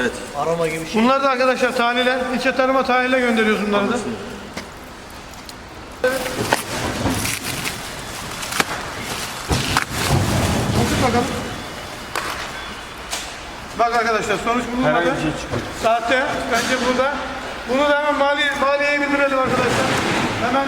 Evet. Arama gibi şey. Bunlar da arkadaşlar tahlile, ilçe tarıma tahlile gönderiyoruz bunları da. Otur bakalım. Bak arkadaşlar sonuç bulunmadı. Herhangi bir şey. Sahte. Bence burada. Bunu da hemen mali, maliyeye bildirelim arkadaşlar. Hemen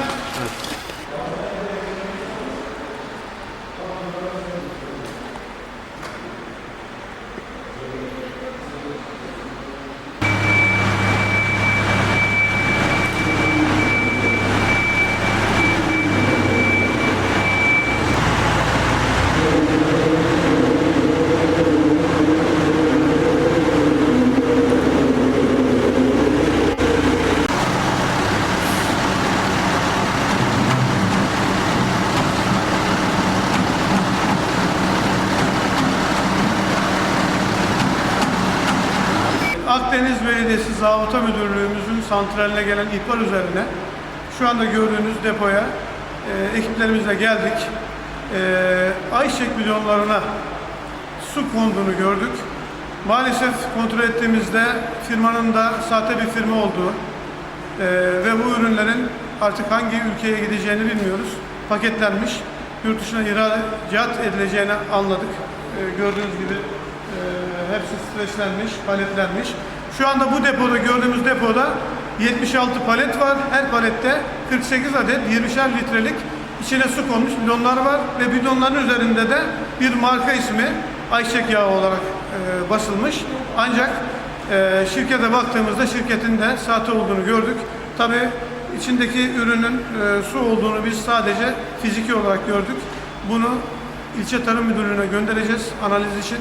Akdeniz Belediyesi Zabıta Müdürlüğümüzün santraline gelen ihbar üzerine şu anda gördüğünüz depoya e, ekiplerimizle geldik. E, ayçiçek bidonlarına su konduğunu gördük. Maalesef kontrol ettiğimizde firmanın da sahte bir firma olduğu e, ve bu ürünlerin artık hangi ülkeye gideceğini bilmiyoruz. Paketlenmiş, yurt dışına ihracat edileceğini anladık. E, gördüğünüz gibi e, hepsi streçlenmiş, paletlenmiş. Şu anda bu depoda, gördüğümüz depoda 76 palet var. Her palette 48 adet 20'şer litrelik içine su konmuş bidonlar var ve bidonların üzerinde de bir marka ismi ayçiçek yağı olarak e, basılmış. Ancak e, şirkete baktığımızda şirketin de sahte olduğunu gördük. Tabi içindeki ürünün e, su olduğunu biz sadece fiziki olarak gördük. Bunu ilçe tarım müdürlüğüne göndereceğiz analiz için.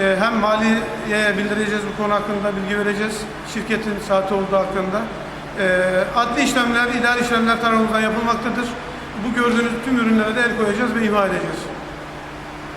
E, hem maliyeye bildireceğiz bu konu hakkında bilgi vereceğiz. Şirketin sahte olduğu hakkında. E, adli işlemler, idari işlemler tarafımızdan yapılmaktadır. Bu gördüğünüz tüm ürünlere de el koyacağız ve imha edeceğiz.